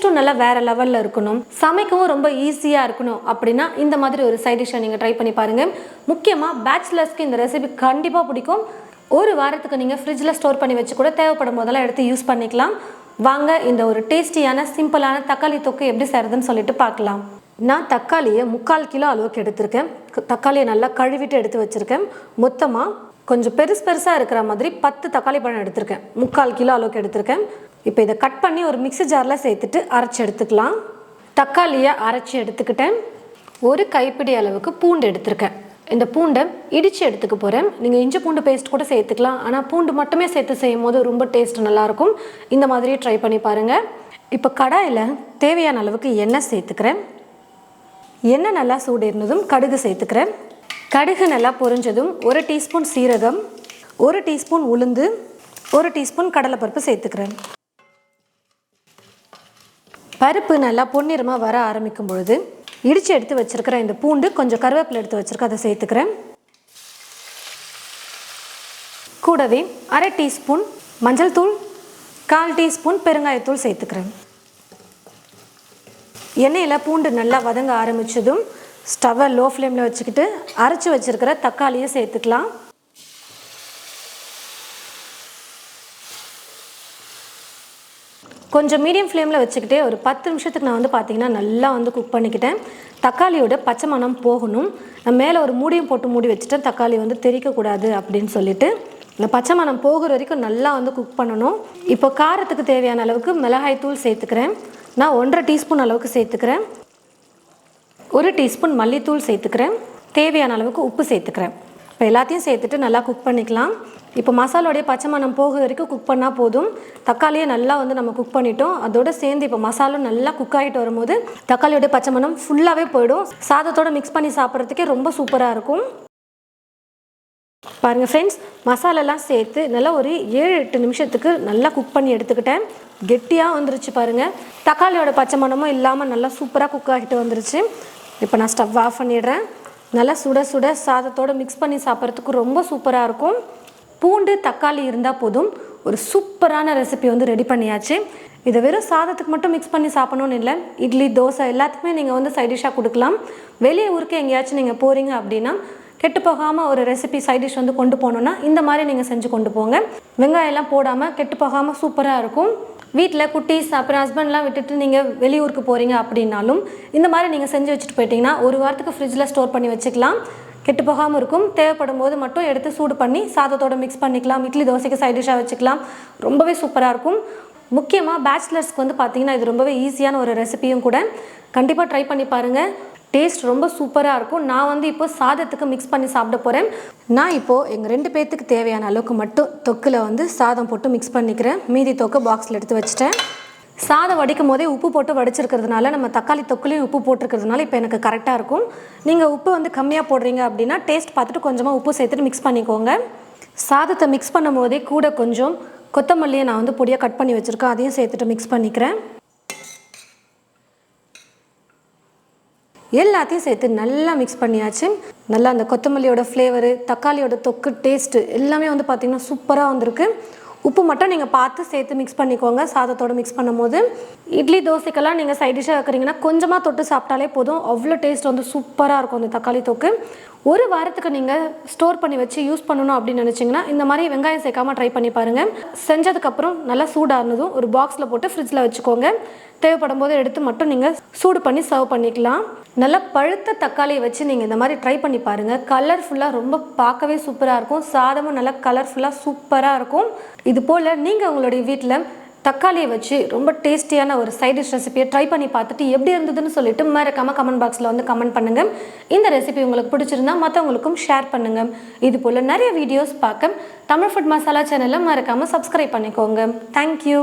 டேஸ்ட்டும் நல்லா வேறு லெவலில் இருக்கணும். சமைக்கவும் ரொம்ப ஈஸியாக இருக்கணும் அப்படின்னா இந்த மாதிரி ஒரு சைட் டிஷ்ஷை நீங்கள் ட்ரை பண்ணி பாருங்கள் முக்கியமாக பேச்சுலர்ஸ்க்கு இந்த ரெசிபி கண்டிப்பாக பிடிக்கும். ஒரு வாரத்துக்கு நீங்கள் ஃப்ரிட்ஜில் ஸ்டோர் பண்ணி வச்சு கூட தேவைப்படும் போதெல்லாம் எடுத்து யூஸ் பண்ணிக்கலாம். வாங்க இந்த ஒரு டேஸ்டியான சிம்பிளான தக்காளி தொக்கு எப்படி செய்கிறதுன்னு சொல்லிட்டு பார்க்கலாம். நான் தக்காளியை முக்கால் கிலோ அளவுக்கு எடுத்திருக்கேன். தக்காளியை நல்லா கழுவிட்டு எடுத்து வச்சுருக்கேன். மொத்தமாக கொஞ்சம் பெருசு பெருசாக இருக்கிற மாதிரி பத்து தக்காளி பழம் எடுத்திருக்கேன். முக்கால் கிலோ அளவுக்கு எடுத்திருக்கேன். இப்போ இதை கட் பண்ணி ஒரு மிக்ஸி ஜாரில் சேர்த்துட்டு அரைச்சி எடுத்துக்கலாம். தக்காளியை அரைச்சி எடுத்துக்கிட்டேன். ஒரு கைப்பிடி அளவுக்கு பூண்டு எடுத்திருக்கேன். இந்த பூண்டை இடித்து எடுத்துக்க போகிறேன் நீங்கள் இஞ்சி பூண்டு பேஸ்ட் கூட சேர்த்துக்கலாம். ஆனால் பூண்டு மட்டுமே சேர்த்து செய்யும் போது ரொம்ப டேஸ்ட் நல்லாயிருக்கும். இந்த மாதிரியே ட்ரை பண்ணி பாருங்கள் இப்போ கடாயில் தேவையான அளவுக்கு எண்ணெய் சேர்த்துக்கிறேன். எண்ணெய் நல்லா சூடு இருந்ததும் கடுகு சேர்த்துக்கிறேன். கடுகு நல்லா பொரிஞ்சதும் ஒரு டீஸ்பூன் சீரகம் ஒரு டீஸ்பூன் உளுந்து ஒரு டீஸ்பூன் கடலைப்பருப்பு சேர்த்துக்கிறேன். பருப்பு நல்லா பொன்னிறமாக வர ஆரம்பிக்கும் பொழுது இடித்து எடுத்து வச்சுருக்கிற இந்த பூண்டு கொஞ்சம் கருவேப்பிலை எடுத்து வச்சுருக்கேன் அதை சேர்த்துக்கிறேன். கூடவே அரை டீஸ்பூன் மஞ்சள் தூள் கால் டீஸ்பூன் பெருங்காயத்தூள் சேர்த்துக்கிறேன். எண்ணெயில் பூண்டு நல்லா வதங்க ஆரம்பித்ததும் ஸ்டவ்வை லோ ஃப்ளேமில் வச்சுக்கிட்டு அரைச்சி வச்சுருக்கிற தக்காளியை சேர்த்துக்கலாம். கொஞ்சம் மீடியம் ஃப்ளேமில் வச்சுக்கிட்டே ஒரு பத்து நிமிஷத்துக்கு நான் வந்து பார்த்தீங்கன்னா நல்லா வந்து குக் பண்ணிக்கிட்டேன். தக்காளியோட பச்சை மனம் போகணும். நான் மேலே ஒரு மூடியும் போட்டு மூடி வச்சுட்டேன். தக்காளி வந்து தெறிக்கக்கூடாது அப்படின்னு சொல்லிட்டு. இந்த பச்சை மனம் போகிற வரைக்கும் நல்லா வந்து குக் பண்ணணும். இப்போ காரத்துக்கு தேவையான அளவுக்கு மிளகாய் தூள் சேர்த்துக்கிறேன். நான் ஒன்றரை டீஸ்பூன் அளவுக்கு சேர்த்துக்கிறேன். ஒரு டீஸ்பூன் மல்லித்தூள் சேர்த்துக்கிறேன். தேவையான அளவுக்கு உப்பு சேர்த்துக்கிறேன். இப்போ எல்லாத்தையும் சேர்த்துட்டு நல்லா குக் பண்ணிக்கலாம். இப்போ மசாலோடைய பச்சை மணம் போக வரைக்கும் குக் பண்ணால் போதும். தக்காளியை நல்லா வந்து நம்ம குக் பண்ணிட்டோம். அதோட சேர்ந்து இப்போ மசாலும் நல்லா குக் ஆகிட்டு வரும்போது தக்காளியோடைய பச்சை மணம் ஃபுல்லாகவே போயிடும். சாதத்தோட மிக்ஸ் பண்ணி சாப்பிட்றதுக்கே ரொம்ப சூப்பராக இருக்கும். பாருங்கள் ஃப்ரெண்ட்ஸ் மசாலாலாம் சேர்த்து நல்லா ஒரு ஏழு எட்டு நிமிஷத்துக்கு நல்லா குக் பண்ணி எடுத்துக்கிட்டேன். கெட்டியாக வந்துருச்சு பாருங்கள் தக்காளியோட பச்சை மணமும் இல்லாமல் நல்லா சூப்பராக குக் ஆகிட்டு வந்துருச்சு. இப்போ நான் ஸ்டவ் ஆஃப் பண்ணிடுறேன். நல்லா சுட சுட சாதத்தோட மிக்ஸ் பண்ணி சாப்பிட்றதுக்கு ரொம்ப சூப்பராக இருக்கும். பூண்டு தக்காளி இருந்தால் போதும். ஒரு சூப்பரான ரெசிபி வந்து ரெடி பண்ணியாச்சு. இதை வெறும் சாதத்துக்கு மட்டும் மிக்ஸ் பண்ணி சாப்பிடணும்னு இல்லை. இட்லி தோசை எல்லாத்துக்குமே நீங்கள் வந்து சைட் டிஷ்ஷாக கொடுக்கலாம். வெளியே ஊருக்கு எங்கேயாச்சும் நீங்கள் போகிறீங்க அப்படின்னா கெட்டு போகாமல் ஒரு ரெசிபி சைட் டிஷ் வந்து கொண்டு போகணுன்னா இந்த மாதிரி நீங்கள் செஞ்சு கொண்டு போங்க. வெங்காயம்லாம் போடாமல் கெட்டு போகாமல் சூப்பராக இருக்கும். வீட்டில் குட்டீஸ் அப்புறம் ஹஸ்பண்ட்லாம் விட்டுட்டு நீங்கள் வெளியூருக்கு போகிறீங்க அப்படின்னாலும் இந்த மாதிரி நீங்கள் செஞ்சு வச்சுட்டு போயிட்டீங்கன்னா ஒரு வாரத்துக்கு ஃப்ரிட்ஜில் ஸ்டோர் பண்ணி வச்சுக்கலாம். கெட்டு போகாமல் இருக்கும். தேவைப்படும் போது மட்டும் எடுத்து சூடு பண்ணி சாதத்தோட மிக்ஸ் பண்ணிக்கலாம். இட்லி தோசைக்கு சைட் டிஷ்ஷாக வச்சுக்கலாம். ரொம்பவே சூப்பராக இருக்கும். முக்கியமாக பேச்சுலர்ஸ்க்கு வந்து பார்த்தீங்கன்னா இது ரொம்பவே ஈஸியான ஒரு ரெசிபியும் கூட. கண்டிப்பாக ட்ரை பண்ணி பாருங்கள் டேஸ்ட் ரொம்ப சூப்பராக இருக்கும். நான் வந்து இப்போ சாதத்துக்கு மிக்ஸ் பண்ணி சாப்பிட போகிறேன் நான் இப்போது எங்கள் ரெண்டு பேர்த்துக்கு தேவையான அளவுக்கு மட்டும் தொக்கில் வந்து சாதம் போட்டு மிக்ஸ் பண்ணிக்கிறேன். மீதி தொக்கு பாக்ஸில் எடுத்து வச்சுட்டேன். சாதம் வடிக்கும் போதே உப்பு போட்டு வடிச்சிருக்கிறதுனால நம்ம தக்காளி தொக்குலையும் உப்பு போட்டிருக்கிறதுனால இப்போ எனக்கு கரெக்டாக இருக்கும். நீங்கள் உப்பு வந்து கம்மியாக போடுறீங்க அப்படின்னா டேஸ்ட் பார்த்துட்டு கொஞ்சமாக உப்பு சேர்த்துட்டு மிக்ஸ் பண்ணிக்கோங்க. சாதத்தை மிக்ஸ் பண்ணும் போதே கூட கொஞ்சம் கொத்தமல்லியை நான் வந்து பொடியாக கட் பண்ணி வச்சுருக்கேன். அதையும் சேர்த்துட்டு மிக்ஸ் பண்ணிக்கிறேன். எல்லாத்தையும் சேர்த்து நல்லா மிக்ஸ் பண்ணியாச்சு. நல்லா அந்த கொத்தமல்லியோட ஃப்ளேவரு தக்காளியோட தொக்கு டேஸ்ட்டு எல்லாமே வந்து பார்த்திங்கன்னா சூப்பராக வந்திருக்கு. உப்பு மட்டும் நீங்கள் பார்த்து சேர்த்து மிக்ஸ் பண்ணிக்கோங்க. சாதத்தோட மிக்ஸ் பண்ணும்போது இட்லி தோசைக்கெல்லாம் நீங்கள் சைட் டிஷ்ஷாக வைக்கிறீங்கன்னா கொஞ்சமாக தொட்டு சாப்பிட்டாலே போதும். அவ்வளோ டேஸ்ட் வந்து சூப்பராக இருக்கும் அந்த தக்காளி தொக்கு. ஒரு வாரத்துக்கு நீங்கள் ஸ்டோர் பண்ணி வச்சு யூஸ் பண்ணணும் அப்படின்னு நினச்சிங்கன்னா இந்த மாதிரி வெங்காயம் சேர்க்காமல் ட்ரை பண்ணி பாருங்கள் செஞ்சதுக்கப்புறம் நல்லா சூடானதும் ஒரு பாக்ஸில் போட்டு ஃப்ரிட்ஜில் வச்சுக்கோங்க. தேவைப்படும் போது எடுத்து மட்டும் நீங்கள் சூடு பண்ணி சர்வ் பண்ணிக்கலாம். நல்லா பழுத்த தக்காளியை வச்சு நீங்கள் இந்த மாதிரி ட்ரை பண்ணி பாருங்கள் கலர்ஃபுல்லாக ரொம்ப பார்க்கவே சூப்பராக இருக்கும். சாதமும் நல்லா கலர்ஃபுல்லாக சூப்பராக இருக்கும். இது போல் நீங்கள் உங்களுடைய வீட்டில் தக்காளியை வச்சு ரொம்ப டேஸ்டியான ஒரு சைட் டிஷ் ரெசிபியை ட்ரை பண்ணி பார்த்துட்டு எப்படி இருந்ததுன்னு சொல்லிட்டு மறக்காமல் கமெண்ட் பாக்ஸில் வந்து கமெண்ட் பண்ணுங்கள் இந்த ரெசிபி உங்களுக்கு பிடிச்சிருந்தா மற்றவங்களுக்கும் ஷேர் பண்ணுங்கள் இது போல் நிறைய வீடியோஸ் பார்க்க தமிழ் ஃபுட் மசாலா சேனலை மறக்காமல் சப்ஸ்கிரைப் பண்ணிக்கோங்க. தேங்க்யூ